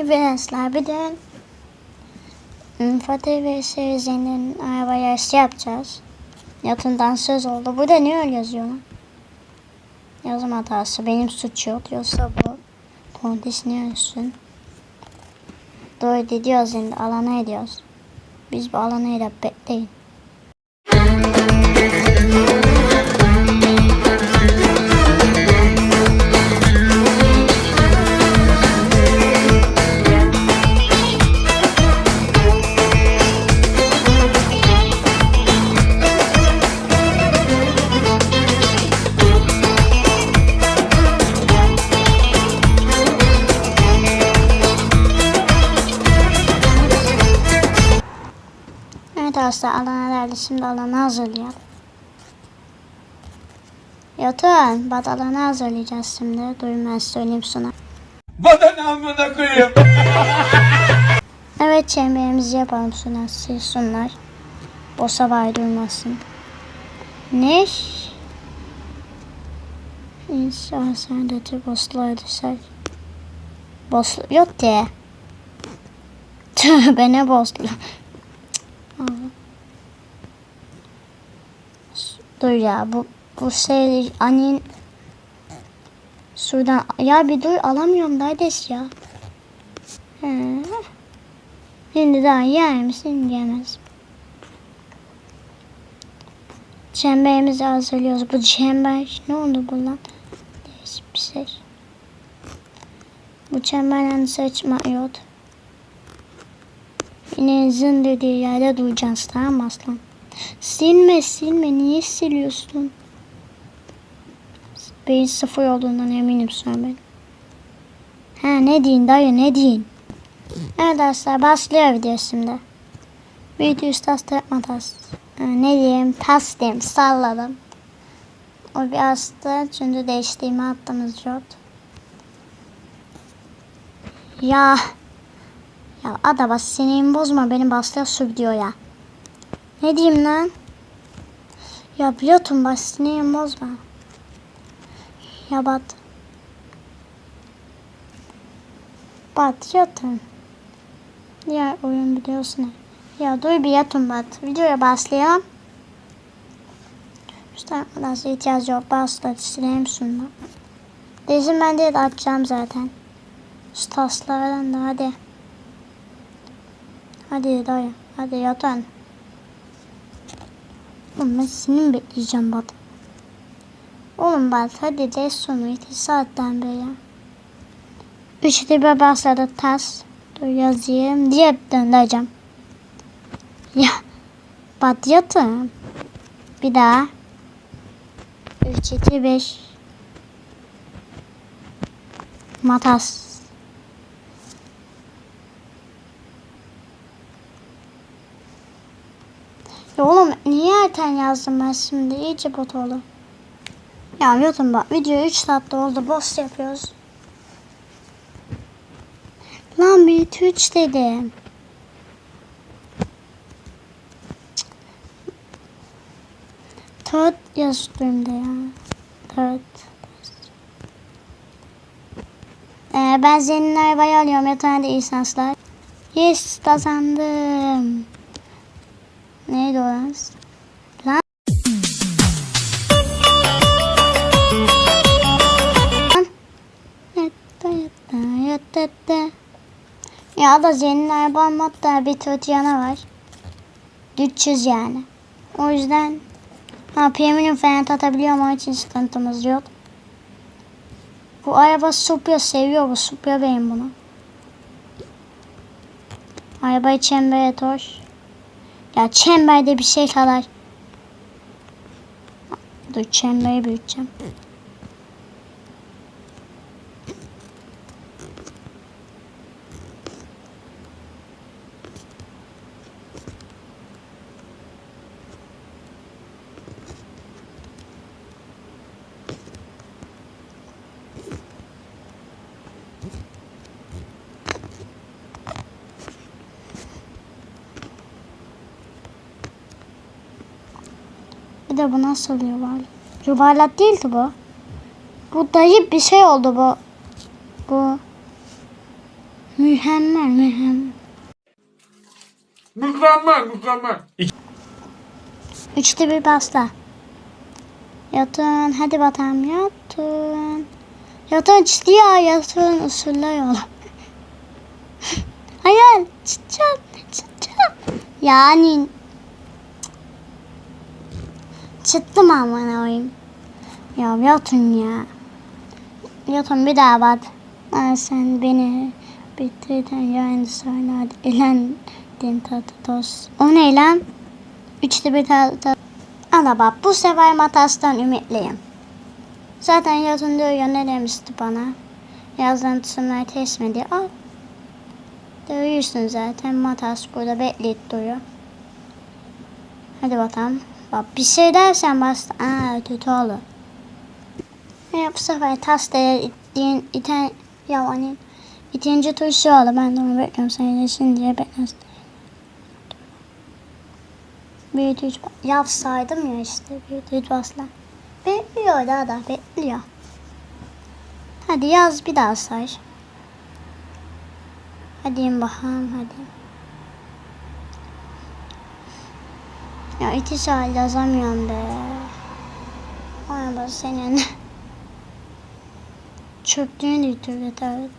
Arkadaşlar bir de Fatih ve Sevizen'in araba yarışı yapacağız. Yatından söz oldu. Burada ne öyle yazıyor lan? Yazım hatası. Benim suç yok. Yoksa bu Pontis ne ölsün? Doğru gidiyoruz şimdi. Alana ediyoruz. Biz bu alana edip bekleyin. Arkadaşlar alana geldi. Şimdi alanı hazırlayalım. Yatın. Bak alanı hazırlayacağız şimdi. Duyun ben söyleyeyim sana. Vatan amına koyayım. Evet çemberimizi yapalım Suna. Sil sunlar. Bosa bay durmasın. Ne? De de bosslar düşer. Boss yok diye. Tövbe ne bosslu. Allah. Dur ya bu bu şey anin Şuradan ya bir dur alamıyorum kardeş ya. He. Şimdi daha yer misin yemez. Çemberimizi hazırlıyoruz. Bu çember ne oldu bu lan? Değişik bir şey. Bu çemberden çıkmak yok. Yine zın dediği yerde duracaksın tamam aslan? Silme silme niye siliyorsun? Beyin sıfır olduğundan eminim sonra ben. Ha ne deyin dayı ne deyin? Evet arkadaşlar başlıyor video şimdi. Video tas yapma tas. Ne diyeyim tas diyeyim salladım. O bir hasta çünkü değiştiğimi attığımız yok. Ya. Ya ada bas sinirimi bozma beni başlıyor su gidiyor ya. Ne diyeyim lan? Ya pilotum bas sinirimi bozma. Ya bat. Bat yatın. Diğer oyun ne? Ya dur bir yatın bat. Videoya başlayalım. İşte arkadaşlar ihtiyaç yok. Başla sileyim şunu. Dizim ben de açacağım zaten. Şu taslardan da hadi. Hadi dayı. Hadi yatın. Oğlum ben seni bekleyeceğim bat. Oğlum bak hadi de sonu iki saatten beri. Üçte bir başladı tas. Dur yazayım diye döndüreceğim. Ya bak yatın. Bir daha. Üç, iki, beş. Matas. Oğlum niye erken yazdım ben şimdi? İyice bot oldu. Ya yutun bak video 3 saatte oldu boss yapıyoruz. Lan bir 3 dedim. Third yazıyorum ya. Third. Ee, ben senin arabayı alıyorum. Yatağında iyi şanslar. Yes kazandım. Neydi o lan? Lan. Ya da senin araban hatta bir kötü yanı var. 300 yani. O yüzden ha premium falan atabiliyorum onun için sıkıntımız yok. Bu araba Supra seviyor bu Supra benim bunu. Arabayı çembere toş. Ya çemberde bir şey kadar. Dur çemberi büyüteceğim. De bu nasıl yuvarlak? Yuvarlak değildi bu. Bu dayı bir şey oldu bu. Bu. Hüh. Mükemmel mükemmel. Mükemmel. Üçte bir basla. Yatın hadi bakalım yatın. Yatın ya yatın usuller oğlum. Hayır çıkacağım çıkacağım. Yani çıktım aman oyun. Ya yatın ya. Yatın bir daha bak. Aa, sen beni bitirdin yani söyledin. Elendin tadı toz. O ne lan? Üçte bir tadı Ana bak bu sefer matastan ümitliyim. Zaten yazın diyor ya ne demişti bana. Yazdan tutumlar teslim ediyor. Al. Dövüyorsun zaten matas burada bekleyip duruyor. Hadi bakalım. Bak bir şey dersen bastı. Aa kötü olur. Ya bu sefer tastaya ittiğin iten ya hani ikinci tuşu oldu. Ben de onu bekliyorum. Sen iyileşin diye bekliyorsun. Büyütücü yapsaydım ya işte büyütücü basla. Bekliyor daha da bekliyor. Hadi yaz bir daha say. Hadi bakalım hadi. Ya iki saat yazamıyorum be. Ay bak senin. Çöktüğünü bitirdi evet.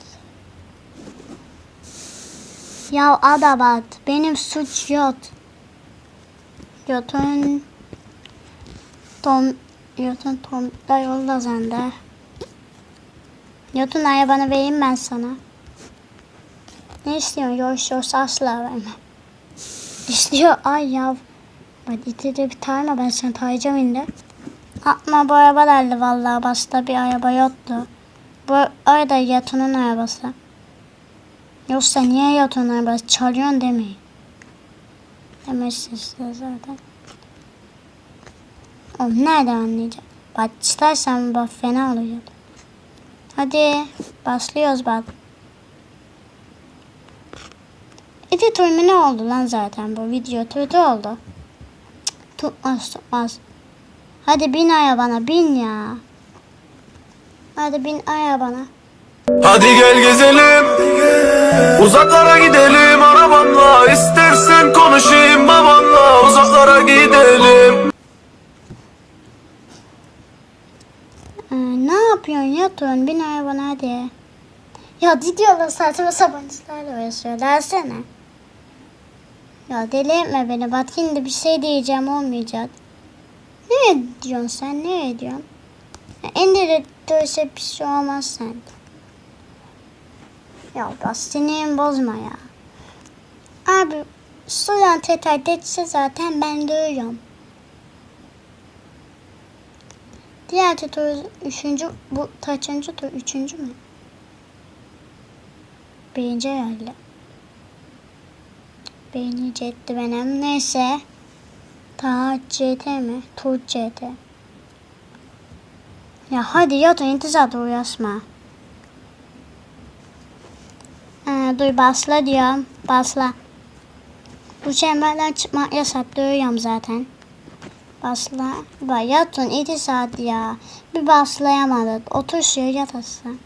Ya adabat benim suç yok. Yatın Tom Yatın Tom da yolda sende. Yatın arabanı vereyim ben sana. Ne istiyorsun? Yoş yoş asla vermem. İstiyor. Ay yav. Bak iti de bir tane ben sana tayacağım indi. Atma bu araba derdi vallahi basta bir araba yoktu. Bu arada Yatun'un arabası. Yoksa niye Yatun'un arabası çalıyorsun demeyin. Demezsin size zaten. Oğlum nereden anlayacağım? Bak istersen bak fena oluyor. Hadi başlıyoruz bak. Turnu ne oldu lan zaten bu video kötü oldu. Tutmaz tutmaz. Hadi bin arabana bin ya. Hadi bin arabana. Hadi gel gezelim Uzaklara gidelim arabamla İstersen konuşayım babanla Uzaklara gidelim Ee, ne yapıyorsun yatıyorsun bin arabana hadi. Ya gidiyorlar saçma sapan işlerle uğraşıyor dersene. Ya deli etme beni bak şimdi bir şey diyeceğim olmayacak. Ne diyorsun sen ne diyorsun? Ya, indirirse bir şey olmaz sende. Ya sinirimi bozma ya. Abi suyan tekrar geçse zaten ben duyuyorum. Diğer tur üçüncü, bu kaçıncı tur? Üçüncü mü? Birinci herhalde. Birinci etti benim. Neyse. Ta CT mi? Tur CT. Ya hadi yat intizar uğraşma. Ee, dur basla diyorum. Basla. Bu çemberden çıkmak yasak diyorum zaten. Basla. Bak yatın iki saat ya. Bir baslayamadık. Otur şuraya yat aslan.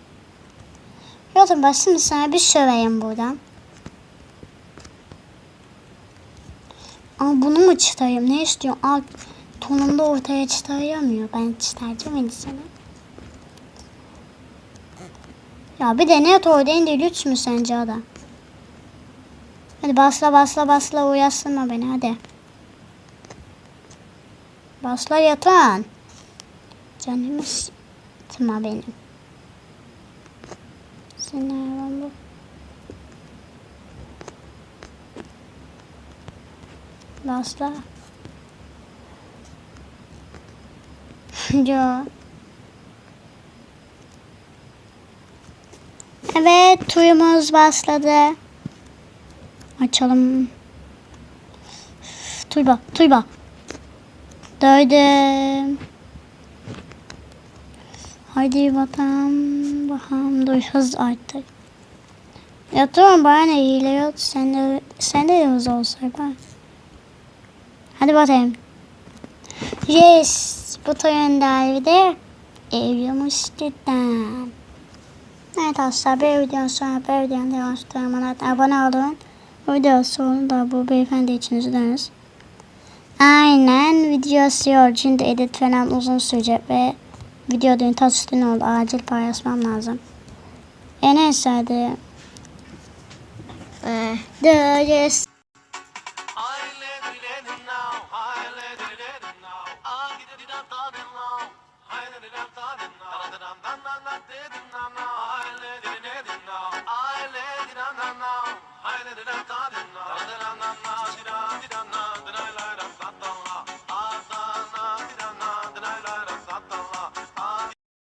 Yatın şimdi sana bir söveyim buradan. Ama bunu mu çıtayım? Ne istiyorsun? Al tonunda ortaya çıtayamıyor. Ben çıtayacağım şimdi sana. Ya bir de net oradayım değil lüks mü sence adam? Hadi basla basla basla uyasınma beni hadi. Basla yatan. Canımı sıkma benim. Senin Basla. Yo. Evet tuyumuz başladı. Açalım. Tuyba, tuyba. Döydüm. Haydi bakalım. Bakalım dur hız arttı. Ya tamam bana ne hile yok. Sen de, sen de hız olsa bak. Hadi bakayım. Yes. Bu toyun derdi evlimiş cidden. Evet arkadaşlar bir videonun sonra bir videonun devam ettirelim. Abone olun. Video sonu da bu beyefendi için izleriz. Aynen video SEO şimdi edit falan uzun sürecek ve video dün taş üstüne oldu. Acil paylaşmam lazım. E neyse hadi. Eh, Dönüyoruz. Haydi